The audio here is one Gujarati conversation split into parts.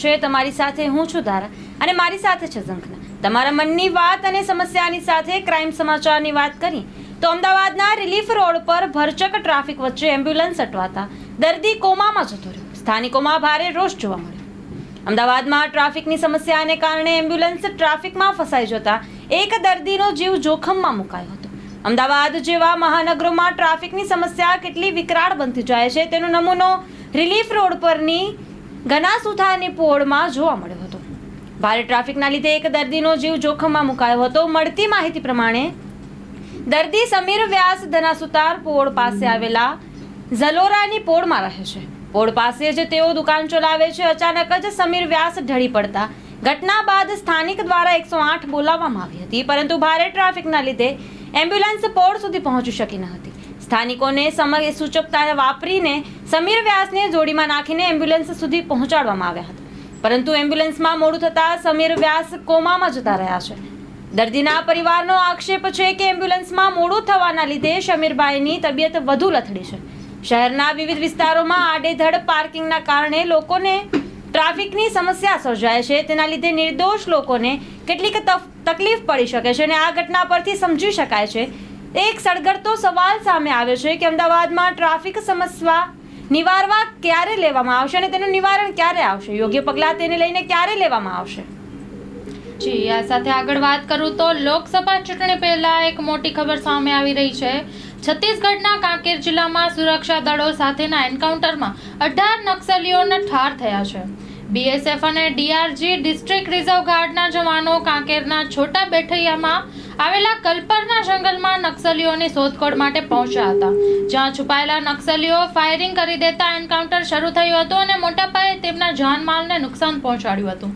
છે તમારી સાથે હું છું ધારા અને મારી સાથે છે ઝંખના. તમારા મનની વાત અને સમસ્યાની સાથે ક્રાઇમ સમાચારની વાત કરી, તો અમદાવાદના રિલીફ રોડ પર ભરચક ટ્રાફિક વચ્ચે એમ્બ્યુલન્સ અટવાતા દર્દી કોમામાં જતો રહ્યો. સ્થાનિકોમાં ભારે રોષ જોવા મળ્યો. અમદાવાદમાં ટ્રાફિકની સમસ્યાને કારણે એમ્બ્યુલન્સ ટ્રાફિકમાં ફસાઈ જતા એક દર્દીનો જીવ જોખમમાં મુકાયો હતો. અમદાવાદ જેવા મહાનગરોમાં ટ્રાફિકની સમસ્યા કેટલી વિકરાળ બનતી જાય છે તેનો નમૂનો રિલીફ રોડ પરની ઘનાસુથાની પોળમાં જોવા મળ્યો હતો. ભારે ટ્રાફિકના લીધે એક દર્દીનો જીવ જોખમમાં મુકાયો હતો. મળતી માહિતી પ્રમાણે દર્દી સમીર વ્યાસ ધનાસુતાર પોળ પાસે આવેલા ઝલોરાની પોળમાં રહે છે. પોળ પાસે જ તેઓ દુકાન ચલાવે છે. અચાનક જ સમીર વ્યાસ ઢળી પડતા ઘટના બાદ સ્થાનિક દ્વારા એકસો આઠ બોલાવવામાં આવી હતી, પરંતુ ભારે ટ્રાફિકના લીધે એમ્બ્યુલન્સ પોળ સુધી પહોંચી શકી ન હતી. સ્થાનિકોને સમય સૂચકતા વાપરીને સમીર વ્યાસને જોડીમાં નાખીને એમ્બ્યુલન્સ સુધી પહોંચાડવામાં આવ્યા હતા. પરંતુ એમ્બ્યુલન્સમાં મોડું થતાં સમીર વ્યાસ કોમામાં જતા રહ્યા છે. દર્દીના પરિવારનો આક્ષેપ છે કે એમ્બ્યુલન્સમાં મોડું થવાના લીધે શમીરભાઈની તબિયત વધુ લથડી છે. શહેરના વિવિધ વિસ્તારોમાં આડેધડ પાર્કિંગના કારણે લોકોને ટ્રાફિકની સમસ્યા સર્જાય છે. તેના લીધે નિર્દોષ લોકોને કેટલીક તકલીફ પડી શકે છે અને આ ઘટના પરથી સમજી શકાય છે એક સળગડતો સવાલ સામે આવ્યો છે કે અમદાવાદમાં ટ્રાફિક સમસ્યા નિવારવા ક્યારે લેવામાં આવશે અને તેનું નિવારણ ક્યારે આવશે? યોગ્ય પગલાં તેને લઈને ક્યારે લેવામાં આવશે? જી, આ સાથે આગળ વાત કરું તો લોકસભા ચૂંટણી પહેલા એક મોટી ખબર સામે આવી રહી છે. છત્તીસગઢના કાંકેર જિલ્લામાં સુરક્ષા દળો સાથેના એન્કાઉન્ટરમાં અઢાર નક્સલીઓને ઠાર થયા છે. બીએસએફ અને ડીઆરજી ડિસ્ટ્રિક્ટ રિઝર્વ ગાર્ડના જવાનો કાંકેરના છોટા બેઠૈયામાં આવેલા કલ્પરના જંગલમાં નક્સલીઓની શોધખોળ માટે પહોંચ્યા હતા, જ્યાં છુપાયેલા નક્સલીઓ ફાયરિંગ કરી દેતા એન્કાઉન્ટર શરૂ થયું હતું અને મોટા પાયે તેમના જાનમાલને નુકસાન પહોંચાડ્યું હતું.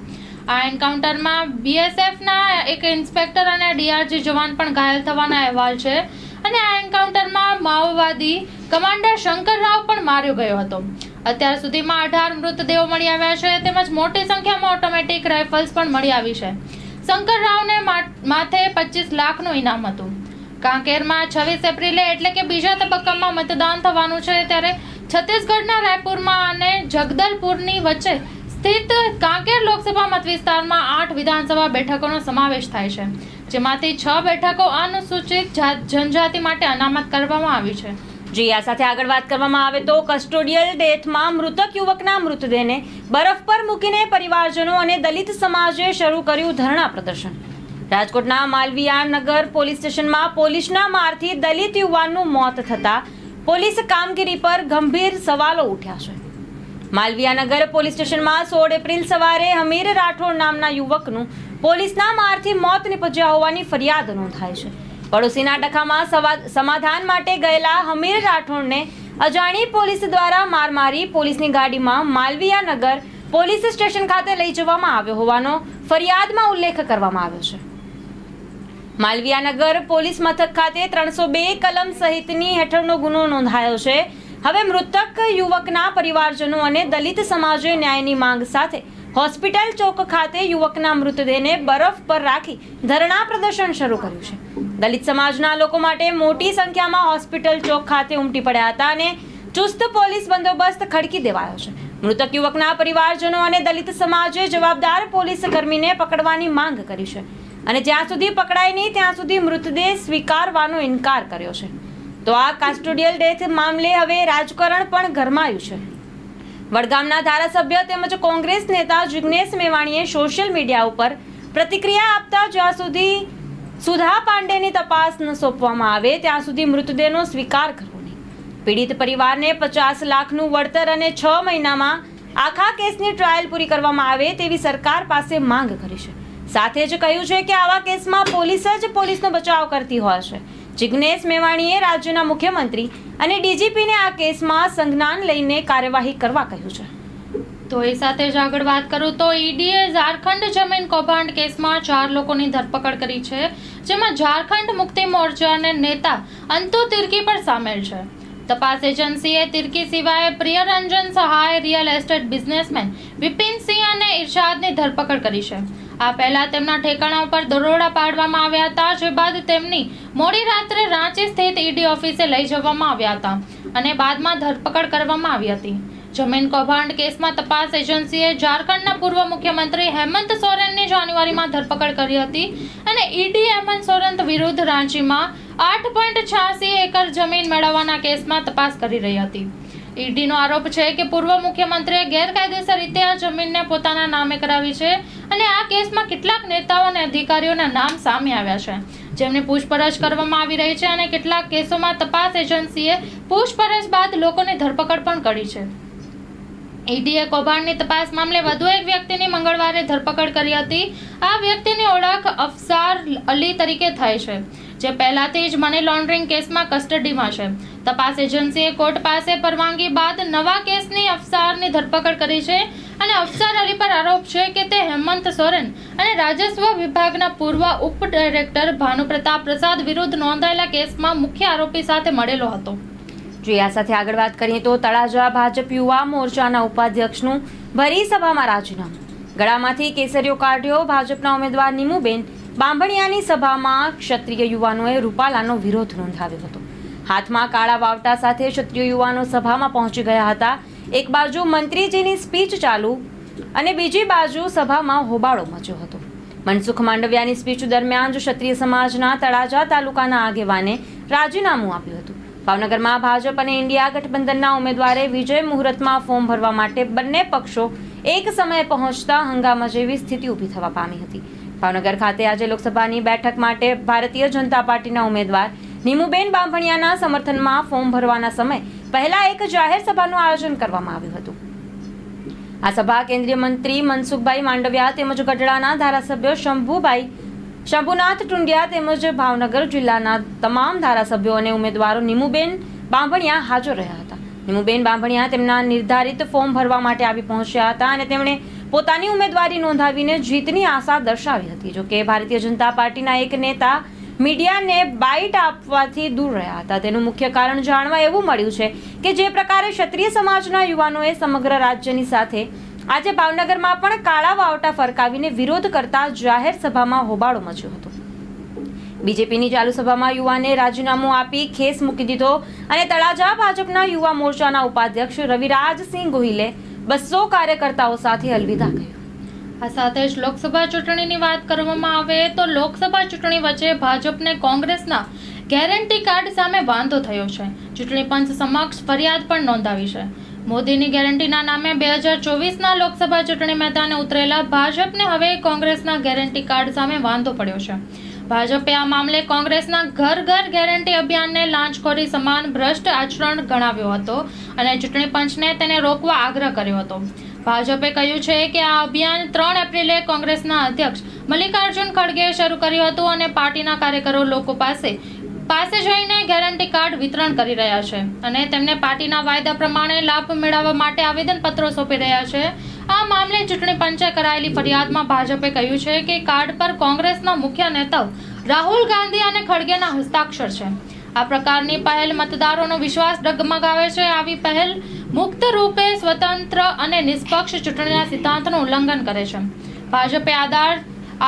આ એન્કાઉન્ટરમાં બીએસએફના એક ઇન્સ્પેક્ટર અને ડીઆરજી જવાન પણ ઘાયલ થવાના અહેવાલ છે અને આ એન્કાઉન્ટરમાં માઓવાદી કમાન્ડર શંકર રાવ પણ માર્યો ગયો હતો. અત્યાર સુધીમાં અઢાર મૃતદેહો મળી આવ્યા છે, તેમજ મોટી સંખ્યામાં ઓટોમેટિક રાઇફલ્સ પણ મળી આવી છે. શંકર રાવને માથે પચીસ લાખનું ઇનામ હતું. કાંકેરમાં છવ્વીસ એપ્રિલે એટલે કે બીજા તબક્કામાં મતદાન થવાનું છે, ત્યારે છત્તીસગઢના રાયપુરમાં અને જગદલપુરની વચ્ચે સ્થિત કાંકેર લોકસભા મત વિસ્તારમાં આઠ વિધાનસભા બેઠકોનો સમાવેશ થાય છે, જેમાંથી છ બેઠકો અનુસૂચિત જાત- જનજાતિ માટે અનામત કરવામાં આવી છે. જી આ સાથે આગળ વાત કરવામાં આવે તો કસ્ટોડિયલ ડેથમાં મૃતક યુવકના મૃતદેહને બરફ પર મૂકીને પરિવારજનો અને દલિત સમાજે શરૂ કર્યું ધરણા પ્રદર્શન. રાજકોટના માલવીયા નગર પોલીસ સ્ટેશનમાં પોલીસના મારથી દલિત યુવાનનું મોત થતા પોલીસ કામગીરી પર ગંભીર સવાલો ઉઠ્યા છે. માલવિયાનગર પોલીસ સ્ટેશનમાં સોળ એપ્રિલ સવારે હમીર રાઠોડ નામના યુવકનું પોલીસના મારથી મોત નિપજ્યા હોવાની ફરિયાદ નોંધાઈ છે. પડોશીના ડખામાં સમાધાન માટે ગયેલા હમીર રાઠોડને અજાણી પોલીસ દ્વારા માર મારી પોલીસની ગાડીમાં માલવિયાનગર પોલીસ સ્ટેશન ખાતે લઈ જવામાં આવ્યો હોવાનો ફરિયાદમાં ઉલ્લેખ કરવામાં આવ્યો છે. માલવિયાનગર પોલીસ મથક ખાતે ત્રણસો બે કલમ સહિતની હેઠળનો ગુનો નોંધાયો છે. હવે મૃતક યુવકના પરિવારજનો અને દલિત સમાજે ન્યાયની માંગ સાથે હોસ્પિટલ ચોક ખાતે યુવકના મૃતદેહને બરફ પર રાખી ધરણા પ્રદર્શન શરૂ કર્યું છે. દલિત સમાજના લોકો માટે મોટી સંખ્યામાં હોસ્પિટલ ચોક ખાતે ઉમટી પડ્યા હતા અને ચુસ્ત પોલીસ બંદોબસ્ત ખડકી દેવાયો છે. મૃતક યુવકના પરિવારજનો અને દલિત સમાજે જવાબદાર પોલીસ કર્મીને પકડવાની માંગ કરી છે. અને જ્યાં સુધી પકડાય નહીં, ત્યાં સુધી મૃતદેહ સ્વીકારવાનો ઇનકાર કર્યો છે. તો આ કાસ્ટોડિયલ ડેથ મામલે હવે રાજકારણ પણ ગરમાયું છે. વડગામના ધારાસભ્ય તેમજ કોંગ્રેસ નેતા જિગ્નેશ મેવાણીએ સોશિયલ મીડિયા ઉપર પ્રતિક્રિયા આપતા જ્યાં સુધી સુધા પાંડેની તપાસ ન સોંપવામાં આવે, ત્યાં સુધી મૃતદેહનો સ્વીકાર કરવો નહીં. પીડિત પરિવારને પચાસ લાખનું વળતર અને છ મહિનામાં આખા કેસની ટ્રાયલ પૂરી કરવામાં આવે તેવી સરકાર પાસે માંગ કરી છે. સાથે જ કહ્યું છે કે આવા કેસમાં પોલીસ જ પોલીસનો બચાવ કરતી હોય છે. જિગ્નેશ મેવાણીએ રાજ્યના મુખ્યમંત્રી અને ડીજીપીને આ કેસમાં સંજ્ઞાન લઈને કાર્યવાહી કરવા કહ્યું છે. તો એ સાથે જ આગળ વાત કરું તો ઈડીએ ઝારખંડ જમીન કૌભાંડ કેસમાં ચાર લોકોની ધરપકડ કરી છે, જેમાં ઝારખંડ મુક્તિ મોરચાના નેતા અંતુ તિર્કી પણ સામેલ છે. તપાસ એજન્સીએ તિર્કી સિવાય Priyaranjan Sahay real estate businessman વિપિનસિંહ અને ઇરશાદની ધરપકડ કરી છે. આ પહેલા તેમના ઠેકાણા ઉપર દરોડા પાડવામાં આવ્યા હતા, જે બાદ તેમની મોડી રાત્રે રાંચી સ્થિત ઈડી ઓફિસે લઈ જવામાં આવ્યા હતા અને બાદમાં ધરપકડ કરવામાં આવી હતી. જમીન કૌભાંડ કેસમાં તપાસ એજન્સીએ ઝારખંડના પૂર્વ મુખ્યમંત્રી હેમંત સોરેનની જાન્યુઆરીમાં ધરપકડ કરી હતી અને ઈડી હેમંત સોરેન વિરુદ્ધ રાંચીમાં આઠ પોઈન્ટ છ્યાસી એકર જમીન મેળવવાના કેસમાં તપાસ કરી રહી હતી. ઈડીનો આરોપ છે કે પૂર્વ મુખ્યમંત્રીએ ગેરકાયદેસર રીતે આ જમીનને પોતાના નામે કરાવી છે અને આ કેસમાં કેટલાક નેતાઓ અને અધિકારીઓના નામ સામે આવ્યા છે. જેમની પૂછપરછ કરવામાં આવી રહી છે અને કેટલાક કેસોમાં તપાસ એજન્સીએ પૂછપરછ બાદ લોકોની ધરપકડ પણ કરી છે. ઈડીએ કૌભાંડની તપાસ મામલે વધુ એક વ્યક્તિની મંગળવારે ધરપકડ કરી હતી. આ વ્યક્તિની ઓળખ અફસાર અલી તરીકે થાય છે. જે પહેલાથી જ મની લોન્ડરિંગ કેસમાં કસ્ટડીમાં છે. તપાસ એજન્સીએ કોર્ટ પાસે પરવાનગી બાદ નવા કેસની અફસારની ધરપકડ કરી છે અને અફસાર અલી પર આરોપ છે કે તે હેમંત સોરેન અને રાજસ્વ વિભાગના પૂર્વ ઉપ ડાયરેક્ટર ભાનુપ્રતાપ પ્રસાદ વિરુદ્ધ નોંધાયેલા કેસમાં મુખ્ય આરોપી સાથે મળેલો હતો. જોઈએ, આ સાથે આગળ વાત કરીએ તો તળાજા ભાજપ યુવા મોરચાના ઉપાધ્યક્ષનું ભરી સભામાં રાજીનામું. ગળામાંથી કેસરીઓ કાઢ્યો ભાજપના ઉમેદવાર નીમુબેન બાંભણિયાની સભામાં ક્ષત્રિય યુવાનોએ રૂપાલાનો વિરોધ નોંધાવ્યો હતો. હાથમાં કાળા વાવટા સાથે ક્ષત્રિય યુવાનો સભામાં પહોંચી ગયા હતા. એક બાજુ મંત્રીજીની સ્પીચ ચાલુ અને બીજી બાજુ સભામાં હોબાળો મચ્યો હતો. મનસુખ માંડવિયાની સ્પીચ દરમિયાન જ ક્ષત્રિય સમાજના તળાજા તાલુકાના આગેવાને રાજીનામું આપ્યું હતું. ભાવનગરમાં ભાજપ અને ઇન્ડિયા ગઠબંધનના ઉમેદવારે વિજય મુહૂર્તમાં ફોર્મ ભરવા માટે બંને પક્ષો એક સમયે પહોંચતા હંગામા જેવી સ્થિતિ ઊભી થવા પામી હતી. ભાવનગર ખાતે આજે લોકસભાની બેઠક માટે ભારતીય જનતા પાર્ટીના ઉમેદવાર નીમુબેન બાંભણિયાના સમર્થનમાં ફોર્મ ભરવાના સમય પહેલા એક જાહેર સભાનું આયોજન કરવામાં આવ્યું હતું. આ સભા કેન્દ્રીય મંત્રી મનસુખભાઈ માંડવિયા તેમજ ગઢડાના ધારાસભ્યો શંભુભાઈ શંભુનાથ ટુંડિયા તેમજ ભાવનગર જિલ્લાના તમામ ધારાસભ્યો અને ઉમેદવારો નીમુબેન બાંભણિયા હાજર રહ્યા હતા. નીમુબેન બાંભણિયા તેમના નિર્ધારિત ફોર્મ ભરવા માટે આવી પહોંચ્યા હતા અને તેમણે પોતાની ઉમેદવારી નોંધાવીને જીતની આશા દર્શાવી હતી. જોકે ભારતીય જનતા પાર્ટીના એક નેતા મીડિયાને બાઇટ આપવાથી દૂર રહ્યા હતા. તેનું મુખ્ય કારણ જાણવા એવું મળ્યું છે કે જે પ્રકારે ક્ષત્રિય સમાજના યુવાનોએ સમગ્ર રાજ્યની સાથે આજે ભાવનગરમાં પણ કાળા વાવટા ફરકાવીને વિરોધ કરતા જાહેર સભામાં હોબાળો મચ્યો હતો. બીજેપીની ચાલુ સભામાં યુવાને રાજીનામું આપી ખેસ મૂકી દીધો અને તળાજા ભાજપના યુવા મોરચાના ઉપાધ્યક્ષ રવિરાજસિંહ ગોહિલે બસો કાર્યકર્તાઓ સાથે અલવિદા કહ્યું. આ સાથે જ લોકસભા ચૂંટણીની વાત કરવામાં આવે તો લોકસભા ચૂંટણી વચ્ચે ભાજપને કોંગ્રેસના ગેરંટી કાર્ડ સામે વાંધો થયો છે. ચૂંટણી પંચ સમક્ષ ફરિયાદ પણ નોંધાવી છે. મોદીની ગેરંટીના નામે બે હજાર ચોવીસના લોકસભા ચૂંટણી મેદાને ઉતરેલા ભાજપને હવે કોંગ્રેસના ગેરંટી કાર્ડ સામે વાંધો પડ્યો છે. ભાજપે આ મામલે કોંગ્રેસના ઘર ઘર ગેરંટી અભિયાનને લાંચખોરી સમાન ભ્રષ્ટ આચરણ ગણાવ્યો હતો અને ચૂંટણી પંચને તેને રોકવા આગ્રહ કર્યો હતો. ભાજપે કહ્યું છે કે આ અભિયાન ત્રણ એપ્રિલે કોંગ્રેસના અધ્યક્ષ મલ્લિકાર્જુન ખડગેએ શરૂ કર્યું હતું અને પાર્ટીના કાર્યકરો લોકો પાસે પાસે જઈને ગેરંટી કાર્ડ વિતરણ કરી રહ્યા છે અને તેમને પાર્ટીના વાયદા પ્રમાણે લાભ મેળવવા માટે આવેદનપત્રો સોંપી રહ્યા છે. આ મામલે ચૂંટણી પંચે કરાયેલી ફરિયાદમાં ભાજપે કહ્યું છે કે કાર્ડ પર કોંગ્રેસના મુખ્ય નેતા રાહુલ ગાંધી અને ખડગેના હસ્તાક્ષર છે. આ પ્રકારની પહેલ મતદારોનો વિશ્વાસ ડગમગાવે છે. આવી પહેલ મુક્ત રૂપે સ્વતંત્ર અને નિષ્પક્ષ ચૂંટણીના સિદ્ધાંતનું ઉલ્લંઘન કરે છે. ભાજપે આધાર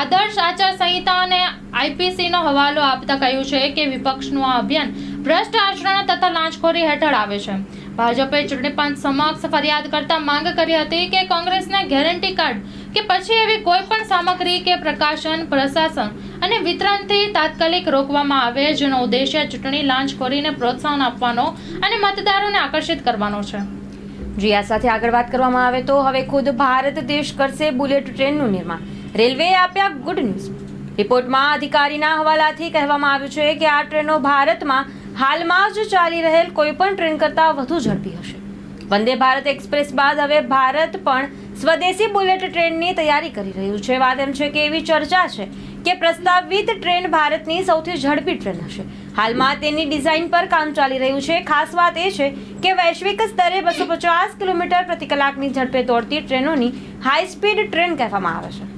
આદર્શ આચાર સંહિતા અને આઈપીસીનો હવાલો આપતા કહ્યું છે કે વિપક્ષનું આ અભિયાન ભ્રષ્ટ આચરણ તથા લાંચખોરી હેઠળ આવે છે. ભાજપે ચૂંટણી પંચ સમક્ષ ફરિયાદ કરતા માંગ કરી હતી કે કોંગ્રેસના ગેરંટી કાર્ડ કે પછી એવી કોઈ પણ સામગ્રી કે પ્રકાશન, પ્રશાસન અને વિતરણથી તાત્કાલિક રોકવામાં આવે, જેનો ઉદ્દેશ્ય ચૂંટણી લાંચખોરીને પ્રોત્સાહન આપવાનો અને મતદારોને આકર્ષિત કરવાનો છે. જી, આ સાથે આગળ વાત કરવામાં આવે તો હવે ખુદ ભારત દેશ કરશે બુલેટ ટ્રેનનું નિર્માણ. રેલવેએ આપ્યા ગુડ ન્યૂઝ. રિપોર્ટમાં અધિકારીના હવાલાથી કહેવામાં આવ્યું છે કે આ ટ્રેનો ભારતમાં હાલમાં જ ચાલી રહેલ કોઈપણ ટ્રેન કરતાં વધુ ઝડપી હશે. વંદે ભારત એક્સપ્રેસ બાદ હવે ભારત પણ સ્વદેશી બુલેટ ટ્રેનની તૈયારી કરી રહ્યું છે. વાત એમ છે કે એવી ચર્ચા છે કે પ્રસ્તાવિત ટ્રેન ભારતની સૌથી ઝડપી ટ્રેન હશે. હાલમાં તેની ડિઝાઇન પર કામ ચાલી રહ્યું છે. ખાસ વાત એ છે કે વૈશ્વિક સ્તરે બસો પચાસ કિલોમીટર પ્રતિ કલાકની ઝડપે દોડતી ટ્રેનોની હાઈ સ્પીડ ટ્રેન કહેવામાં આવે છે.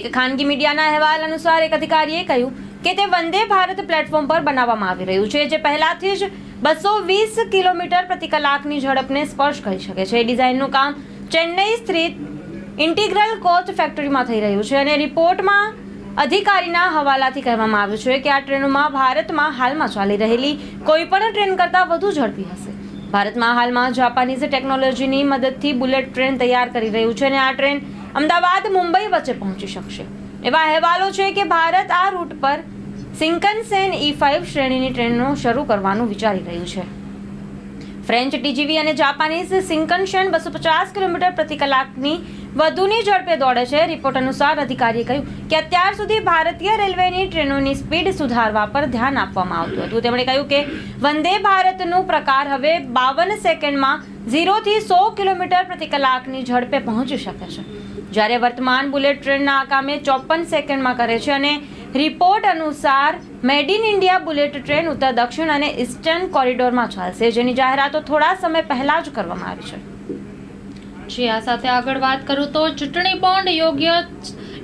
એક ખાનગી મીડિયાના અહેવાલ અનુસાર એક અધિકારીએ કહ્યું કે તે વંદે ભારત પ્લેટફોર્મ પર બનાવવામાં આવી રહ્યું છે, જે પહેલાથી જ બસો વીસ કિલોમીટર પ્રતિ કલાકની ઝડપને સ્પર્શ કરી શકે છે. ડિઝાઇનનું કામ ચેન્નઈ સ્થિત ઇન્ટિગ્રલ કોચ ફેક્ટરીમાં થઈ રહ્યું છે અને રિપોર્ટમાં અધિકારીના હવાલાથી કહેવામાં આવ્યું છે કે આ ટ્રેનોમાં ભારતમાં હાલમાં ચાલી રહેલી કોઈ પણ ટ્રેન કરતાં વધુ ઝડપી હશે. ભારતમાં હાલમાં જાપાનીઝ ટેકનોલોજીની મદદથી બુલેટ ટ્રેન તૈયાર કરી રહ્યું છે અને આ ટ્રેન અમદાવાદ મુંબઈ વચ્ચે પહોંચી શકશે. એવા અહેવાલો છે કે ભારત આ રૂટ પર સિંકનસેન ઈ ફાઇવ શ્રેણીની ટ્રેનો શરૂ કરવાનું વિચારી રહ્યું છે. ફ્રેન્ચ ટીજીવી અને જાપાનીઝ સિંકનશેન બસો પચાસ કિલોમીટર પ્રતિ કલાકની વધુની ઝડપે દોડે છે. રિપોર્ટ અનુસાર અધિકારીએ કહ્યું કે અત્યાર સુધી ભારતીય રેલવેની ટ્રેનોની સ્પીડ સુધારવા પર ધ્યાન આપવામાં આવતું હતું. તેમણે કહ્યું કે વંદે ભારતનું પ્રકાર હવે બાવન સેકન્ડમાં ઝીરોથી સો કિલોમીટર પ્રતિ કલાકની ઝડપે પહોંચી શકે છે. જ્યારે વર્તમાન બુલેટ ટ્રેનના કામે ચોપન સેકન્ડમાં કરે છે અને રિપોર્ટ અનુસાર made in India bullet train ઉત્તર દક્ષિણ અને ઇસ્ટર્ન કોરિડોરમાં ચાલશે. જેની જાહેરાતો થોડા સમય પહેલા જ કરવામાં આવી છે. જી, આ સાથે આગળ વાત કરું તો ચૂંટણી બોન્ડ યોગ્ય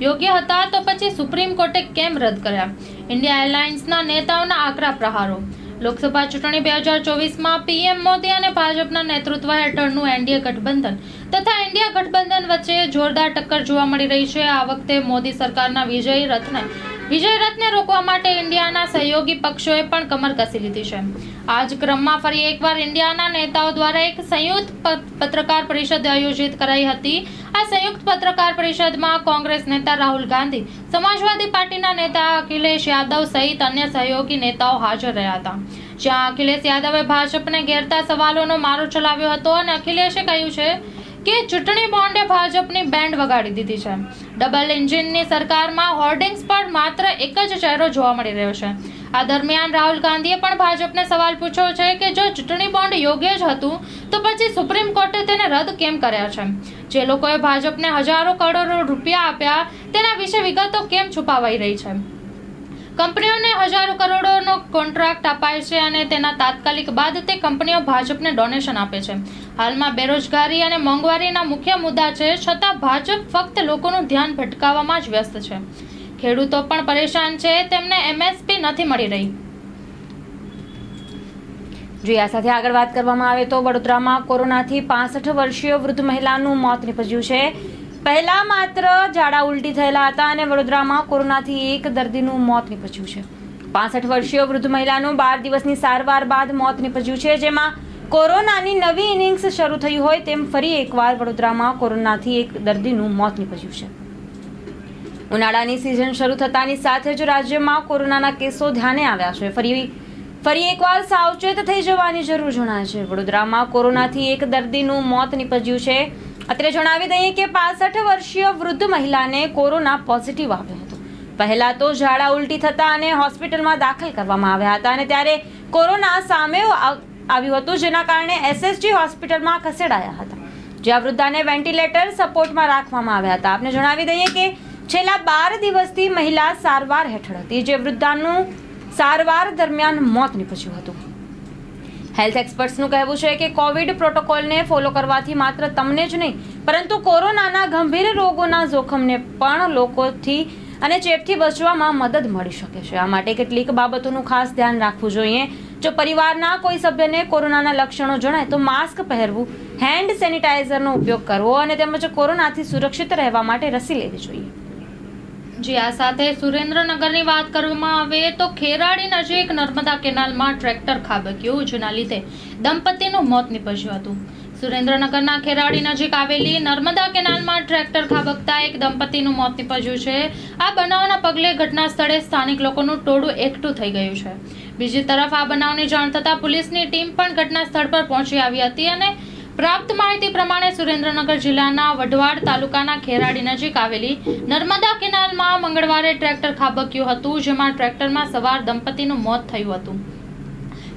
યોગ્ય હતા તો પછી સુપ્રીમ કોર્ટે કેમ રદ કર્યા? ઇન્ડિયા એરલાઇન્સના નેતાઓના આકરા પ્રહારો. લોકસભા ચૂંટણી બે હજાર ચોવીસમાં પીએમ મોદી અને ભાજપના નેતૃત્વ હેઠળનું એનડીએ ગઠબંધન તથા ઇન્ડિયા ગઠબંધન વચ્ચે જોરદાર ટક્કર જોવા મળી રહી છે. આ વખતે મોદી સરકારના વિજય રથને વિજય રથને રોકવા માટે ઇન્ડિયાના સહયોગી પક્ષોએ પણ કમર કસી લીધી છે. આ જ ક્રમમાં ફરી એકવાર ઇન્ડિયાના નેતાઓ દ્વારા એક સંયુક્ત પત્રકાર પરિષદ આયોજિત કરાઈ હતી. આ સંયુક્ત પત્રકાર પરિષદમાં કોંગ્રેસ નેતા રાહુલ ગાંધી, સમાજવાદી પાર્ટીના નેતા અખિલેશ યાદવ સહિત અન્ય સહયોગી નેતાઓ હાજર રહ્યા હતા. જ્યાં અખિલેશ યાદવે ભાજપને ઘેરતા સવાલોનો મારો ચલાવ્યો હતો અને અખિલેશે કહ્યું છે કે ચૂંટણી બોન્ડે ભાજપની બેન્ડ વગાડી દીધી છે. ડબલ એન્જિનની સરકારમાં હોર્ડિંગ્સ પર માત્ર એક જ ચહેરો જોવા મળી રહ્યો છે. આ દરમિયાન રાહુલ ગાંધીએ પણ ભાજપને સવાલ પૂછ્યો છે કે જો ચૂંટણી બોન્ડ યોગ્ય જ હતું, તો પછી સુપ્રીમ કોર્ટે તેને રદ કેમ કર્યા છે? જે લોકોએ ભાજપને હજારો કરોડો રૂપિયા આપ્યા, તેના વિશે વિગતો કેમ છુપાવાઈ રહી છે? કંપનીઓને હજારો કરોડોનો કોન્ટ્રાક્ટ અપાય છે અને તેના તાત્કાલિક બાદ તે કંપનીઓ ભાજપને ડોનેશન આપે છે. હાલમાં બેરોજગારી અને મોંઘવારીના મુખ્ય મુદ્દા છે, છતાં ભાજપ ફક્ત લોકોનું ધ્યાન ભટકાવવામાં જ વ્યસ્ત છે. ખેડૂતો પણ પરેશાન છે, તેમને એમએસપી નથી મળી રહી. જોઈએ, આ સાથે આગળ વાત કરવામાં આવે તો વડોદરામાં કોરોનાથી પાસઠ વર્ષીય વૃદ્ધ મહિલાનું મોત નીપજ્યું છે. પહેલા માત્ર ઝાડા ઉલટી થયેલા હતા અને વડોદરામાં કોરોનાથી એક દર્દીનું મોત નીપજ્યું છે. પાસઠ વર્ષીય વૃદ્ધ મહિલાનું બાર દિવસની સારવાર બાદ મોત નીપજ્યું છે, જેમાં કોરોનાની નવી ઇનિંગ્સ શરૂ થઈ હોય તેમ ફરી એકવાર વડોદરામાં કોરોનાથી એક દર્દીનું મોત નીપજ્યું છે. ઉનાળાની સિઝન શરૂ થતાની સાથે જ રાજ્યમાં કોરોનાના કેસો ધ્યાને આવ્યા છે. ફરી ફરી એકવાર સાવચેત થઈ જવાની જરૂર જણાય છે. વડોદરામાં કોરોનાથી એક દર્દીનું મોત નીપજ્યું છે. અત્રે જણાવી દઈએ કે પાસઠ વર્ષીય વૃદ્ધ મહિલાને કોરોના પોઝિટિવ આવ્યો હતો. પહેલા તો ઝાડા ઉલટી થતા અને હોસ્પિટલમાં દાખલ કરવામાં આવ્યા હતા અને ત્યારે કોરોના સામે આવ્યું હતું, જેના કારણે એસએસજી હોસ્પિટલમાં ખસેડાયા હતા. જ્યાં વૃદ્ધાને વેન્ટિલેટર સપોર્ટમાં રાખવામાં આવ્યા હતા. આપને જણાવી દઈએ કે છેલ્લા બાર દિવસથી મહિલા સારવાર હેઠળ હતી, જે વૃદ્ધાનું સારવાર દરમિયાન મોત નીપજ્યું હતું. હેલ્થ એક્સપર્ટ્સનું કહેવું છે કે કોવિડ પ્રોટોકોલને ફોલો કરવાથી માત્ર તમને જ નહીં, પરંતુ કોરોનાના ગંભીર રોગોના જોખમને પણ લોકોથી અને ચેપથી બચવામાં મદદ મળી શકે છે. આ માટે કેટલીક બાબતોનું ખાસ ધ્યાન રાખવું જોઈએ. જો પરિવારના કોઈ સભ્યને કોરોનાના લક્ષણો જણાય તો માસ્ક પહેરવું, હેન્ડ સેનિટાઈઝરનો ઉપયોગ કરવો અને તેમજ કોરોનાથી સુરક્ષિત રહેવા માટે રસી લેવી જોઈએ. જી, આ સાથે સુરેન્દ્રનગરની વાત કરવામાં આવે તો ખેરાડી નજીક નર્મદા કેનાલમાં ટ્રેક્ટર ખાબક્યું, જેના લીધે દંપતીનું મોત નીપજ્યું હતું. સુરેન્દ્રનગરના ખેરાડી નજીક આવેલી નર્મદા કેનાલમાં ટ્રેક્ટર ખાબકતા એક દંપતીનું મોત નીપજ્યું છે. આ બનાવના પગલે ઘટના સ્થળે સ્થાનિક લોકોનું ટોળું એકઠું થઈ ગયું છે. બીજી તરફ આ બનાવની જાણ થતાં પોલીસની ટીમ પણ ઘટના સ્થળ પર પહોંચી આવી હતી અને પ્રાપ્ત માહિતી પ્રમાણે સુરેન્દ્રનગર જિલ્લાના વઢવાડ તાલુકાના ખેરાડી નજીક આવેલી નર્મદા કેનાલમાં મંગળવારે ટ્રેક્ટર ખાબક્યું હતું, જેમાં ટ્રેક્ટરમાં સવાર દંપતીનું મોત થયું હતું.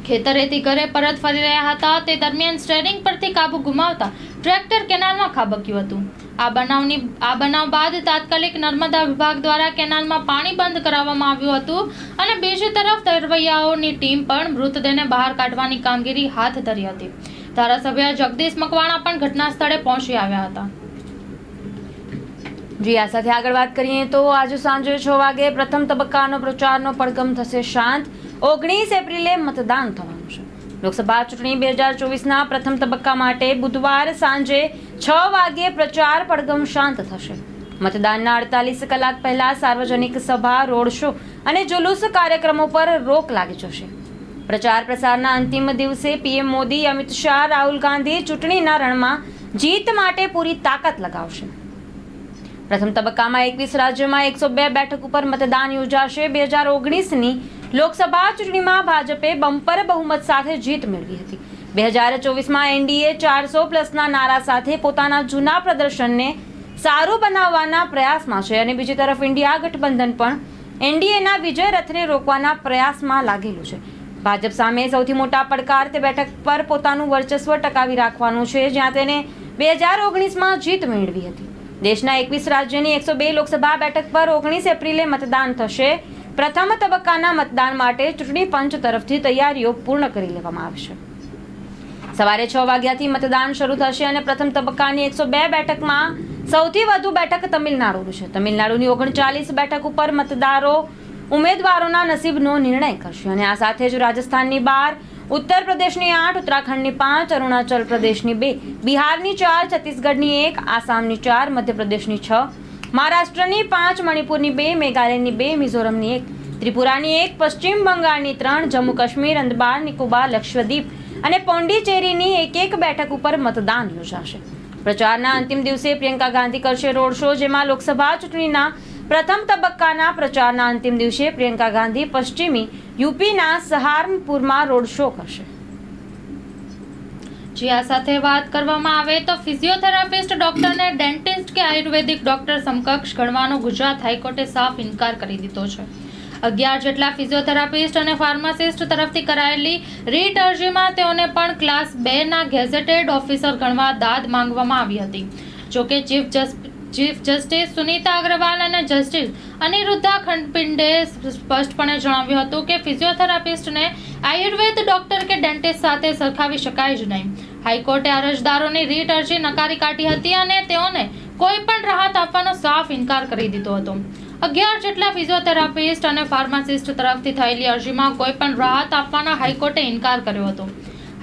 ખેતરેથી ઘરે પરત ફરી રહ્યા હતા, તે દરમિયાન સ્ટેરિંગ પરથી કાબુ ગુમાવતા ટ્રેક્ટર કેનાલમાં ખાબક્યું હતું. આ બનાવની આ બનાવ બાદ તાત્કાલિક નર્મદા વિભાગ દ્વારા કેનાલમાં પાણી બંધ કરાવવામાં આવ્યું હતું અને બીજી તરફ તરવૈયાઓની ટીમ પણ મૃતદેહને બહાર કાઢવાની કામગીરી હાથ ધરી હતી. ધારાસભ્ય જગદીશ મકવાણા પણ ઘટના સ્થળે પહોંચી આવ્યા હતા. જી, આ સાથે આગળ વાત કરીએ તો આજે સાંજે છ વાગે પ્રથમ તબક્કાનો પ્રચારનો પડઘમ થશે શાંત. ઓગણીસ એપ્રિલે મતદાન થવાનું છે. લોકસભા ચૂંટણી બે હજાર ચોવીસના પ્રથમ તબક્કા માટે બુધવાર સાંજે છ વાગ્યે પ્રચાર પડઘમ શાંત થશે. મતદાનના અડતાલીસ કલાક પહેલા સાર્વજનિક સભા, રોડ શો અને જુલુસ કાર્યક્રમો પર રોક લાગી જશે. પ્રચાર પ્રસારના અંતિમ દિવસે પીએમ મોદી, અમિત શાહ, રાહુલ ગાંધી ચૂંટણીના રણમાં જીત માટે પૂરી તાકાત લગાવશે. પ્રથમ તબક્કામાં એકવીસ રાજ્યોમાં એકસો બે બેઠક ઉપર મતદાન યોજાશે. બે હજાર ઓગણીસની લોકસભા ચૂંટણીમાં ભાજપે બમ્પર બહુમત સાથે જીત મેળવી હતી. બે હજાર ચોવીસમાં એનડીએ ચારસો પ્લસના નારા સાથે પોતાના જૂના પ્રદર્શનને સારું બનાવવાના પ્રયાસમાં છે અને બીજી તરફ ઇન્ડિયા ગઠબંધન પણ એનડીએના વિજય રથને રોકવાના પ્રયાસમાં લાગેલું છે. ભાજપ સામે સૌથી મોટા પડકાર તે બેઠક પર પોતાનું વર્ચસ્વ ટકાવી રાખવાનું છે, જ્યાં તેને બે હજાર ઓગણીસમાં જીત મેળવી હતી. દેશના એકવીસ રાજ્યની એકસો બે લોકસભા બેઠક પર ઓગણીસ એપ્રિલે મતદાન થશે. પ્રથમ તબક્કાના મતદાન માટે ચૂંટણી પંચ તરફથી તૈયારીઓ પૂર્ણ કરી લેવામાં આવશે સવારે છ વાગ્યાથી મતદાન શરૂ થશે અને પ્રથમ તબક્કાની એકસો બે બેઠકમાં સૌથી વધુ બેઠક તમિલનાડુની છે. તમિલનાડુની ઓગણચાલીસ બેઠક ઉપર મતદારો ઉમેદવારોના નસીબનો નિર્ણય કરશે અને આ સાથે જ રાજસ્થાનની બાર ઉત્તર પ્રદેશની આઠ, ઉત્તરાખંડની પાંચ, અરુણાચલ પ્રદેશની બે, બિહારની ચાર, છત્તીસગઢની એક, આસામની ચાર, મધ્યપ્રદેશની છ મહારાષ્ટ્રની પાંચ, મણિપુરની બે, મેઘાલયની બે, મિઝોરમની એક, ત્રિપુરાની એક, પશ્ચિમ બંગાળની ત્રણ જમ્મુ કાશ્મીર અંદબાર નિકોબાર, લક્ષદ્વીપ અને પોંડિચેરીની એક એક બેઠક ઉપર મતદાન યોજાશે. પ્રચારના અંતિમ દિવસે પ્રિયંકા ગાંધી કરશે રોડ શો, જેમાં લોકસભા ચૂંટણીના પ્રથમ તબક્કાના પ્રચારના અંતિમ દિવસે પ્રિયંકા ગાંધી પશ્ચિમી યુપીના સહારનપુરમાં રોડ શો કરશે. જી, આ સાથે વાત કરવામાં આવે તો ફિઝિયોથેરાપિસ્ટ ડોક્ટરને ડેન્ટિસ્ટ કે આયુર્વેદિક ડોક્ટર સમકક્ષ ગણવાનો ગુજરાત હાઈકોર્ટે સાફ ઇનકાર કરી દીધો છે. અગિયાર જેટલા ફિઝિયોથેરાપિસ્ટ અને ફાર્માસિસ્ટ તરફથી કરાયેલી રીટ અરજીમાં તેઓને પણ ક્લાસ બે ના ગેઝેટેડ ઓફિસર ગણવા દાદ માંગવામાં આવી હતી. જોકે chief chief justice Sunita Agrawal અને જસ્ટિસ અનિરુદ્ધા ખંડપિંડે સ્પષ્ટપણે જણાવ્યું હતું કે ફિઝિયોથેરાપિસ્ટને આયુર્વેદ ડોક્ટર કે ડેન્ટિસ્ટ સાથે સરખાવી શકાય જ નહીં. હાઈકોર્ટે અરજદારોની રીટ અરજી નકારી કાઢી હતી અને તેઓને કોઈ પણ રાહત આપવાનો સાફ ઇનકાર કરી દીધો હતો. અગિયાર જેટલા ફિઝિયોથેરાપિસ્ટ અને ફાર્માસિસ્ટ તરફથી થયેલી અરજીમાં કોઈ પણ રાહત આપવાના હાઈકોર્ટે ઇનકાર કર્યો હતો.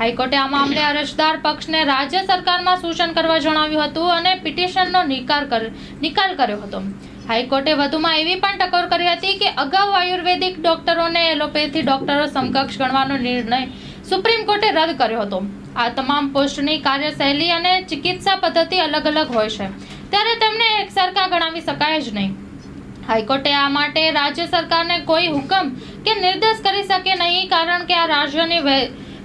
હાઈકોર્ટે આ મામલે અરજદાર પક્ષને રાજ્ય સરકારમાં સૂચન કરવા જણાવ્યું હતું અને પિટિશનનો નિકાલ નિકાલ કર્યો હતો. હાઈકોર્ટે વધુમાં એવી પણ ટકોર કરી હતી કે અગાઉ આયુર્વેદિક ડોક્ટરોને એલોપેથી ડોક્ટરો સમકક્ષ ગણવાનો નિર્ણય સુપ્રીમ કોર્ટે રદ કર્યો હતો. આ તમામ પોસ્ટની કાર્યશૈલી અને ચિકિત્સા પદ્ધતિ અલગ અલગ હોય છે. ત્યારે તેમને એક સરખા ગણાવી શકાય જ નહીં. હાઈકોર્ટે આ માટે રાજ્ય સરકારને કોઈ હુકમ કે નિર્દેશ કરી શકે નહીં, કારણ કે આ રાજ્યની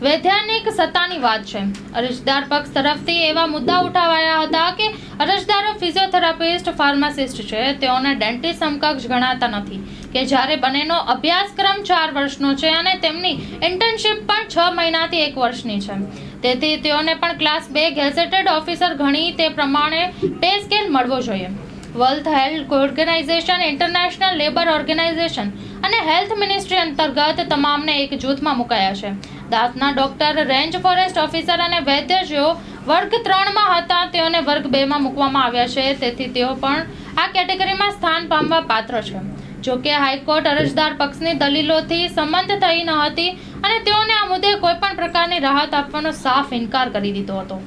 વૈધાનિક સત્તાની વાત છે. અરજદાર પક્ષ તરફથી એવા મુદ્દા ઉઠાવાયા હતા કે અરજદારો ફિઝિયોથેરાપિસ્ટ, ફાર્માસિસ્ટ છે. તેઓને ડેન્ટિસ્ટ સમકક્ષ ગણાતા નથી કે જ્યારે બંનેનો અભ્યાસક્રમ ચાર વર્ષનો છે અને તેમની ઇન્ટર્નશિપ પણ છ મહિનાથી એક વર્ષની છે. તેથી તેઓને પણ ક્લાસ બે ગેઝેટેડ ઓફિસર ગણી તે પ્રમાણે પે સ્કેલ મળવો જોઈએ. World health organization international labour organization અને હેલ્થ મિનિસ્ટ્રી અંતર્ગત તમામને એક જૂથમાં મુકાયા છે. દાંતના ડોક્ટર, રેન્જ ફોરેસ્ટ ઓફિસર અને વૈદ્ય જેઓ વર્ગ ત્રણમાં હતા. તેઓને વર્ગ બેમાં મૂકવામાં આવ્યા છે. તેથી તેઓ પણ આ કેટેગરીમાં સ્થાન પામવા પાત્ર છે. જોકે હાઈકોર્ટ અરજદાર પક્ષની દલીલોથી સંમત થઈ ન હતી અને તેઓને આ મુદ્દે કોઈ પણ પ્રકારની રાહત આપવાનો સાફ ઇનકાર કરી દીધો હતો.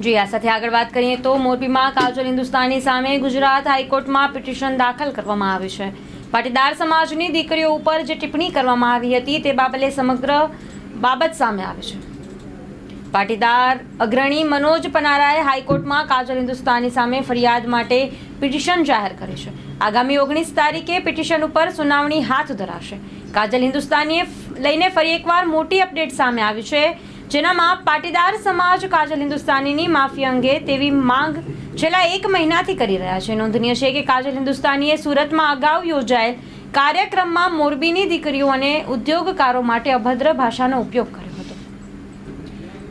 જી, આ સાથે આગળ વાત કરીએ તો મોરબીમાં કાજલ હિન્દુસ્તાની સામે ગુજરાત હાઈકોર્ટમાં પિટિશન દાખલ કરવામાં આવી છે. પાટીદાર સમાજની દીકરીઓ ઉપર જે ટિપ્પણી કરવામાં આવી હતી તે બાબતે સમગ્ર બાબત સામે આવી છે. પાટીદાર અગ્રણી મનોજ પનારાએ હાઈકોર્ટમાં કાજલ હિન્દુસ્તાની સામે ફરિયાદ માટે પિટિશન જાહેર કરી છે. આગામી ઓગણીસ તારીખે પિટિશન ઉપર સુનાવણી હાથ ધરાશે. કાજલ હિન્દુસ્તાનીએ લઈને ફરી એકવાર મોટી અપડેટ સામે આવી છે, જેનામાં પાટીદાર સમાજ કાજલ હિન્દુસ્તાનીની માફી અંગે તેવી માંગ છેલ્લા એક મહિનાથી કરી રહ્યા છે. નોંધનીય છે કે કાજલ હિન્દુસ્તાનીએ સુરતમાં અગાઉ યોજાયેલ કાર્યક્રમમાં મોરબીની દીકરીઓ અને ઉદ્યોગકારો માટે અભદ્ર ભાષાનો ઉપયોગ કર્યો હતો.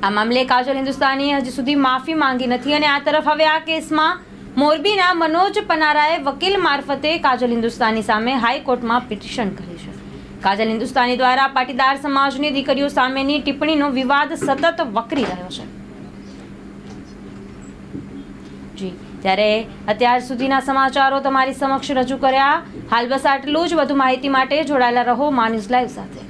આ મામલે કાજલ હિન્દુસ્તાનીએ હજી સુધી માફી માંગી નથી અને આ તરફ હવે આ કેસમાં મોરબીના મનોજ પનારાએ વકીલ મારફતે કાજલ હિન્દુસ્તાની સામે હાઈકોર્ટમાં પિટિશન કરી છે. કાજલ હિન્દુસ્તાની દ્વારા પાટીદાર સમાજની દીકરીઓ સામેની ટિપ્પણીનો વિવાદ સતત વકરી રહ્યો છે. જી, ત્યારે અત્યાર સુધીના સમાચારો તમારી સમક્ષ રજૂ કર્યા. હાલ બસ આટલું જ. વધુ માહિતી માટે જોડાયેલા રહો મા ન્યૂઝ લાઈવ સાથે.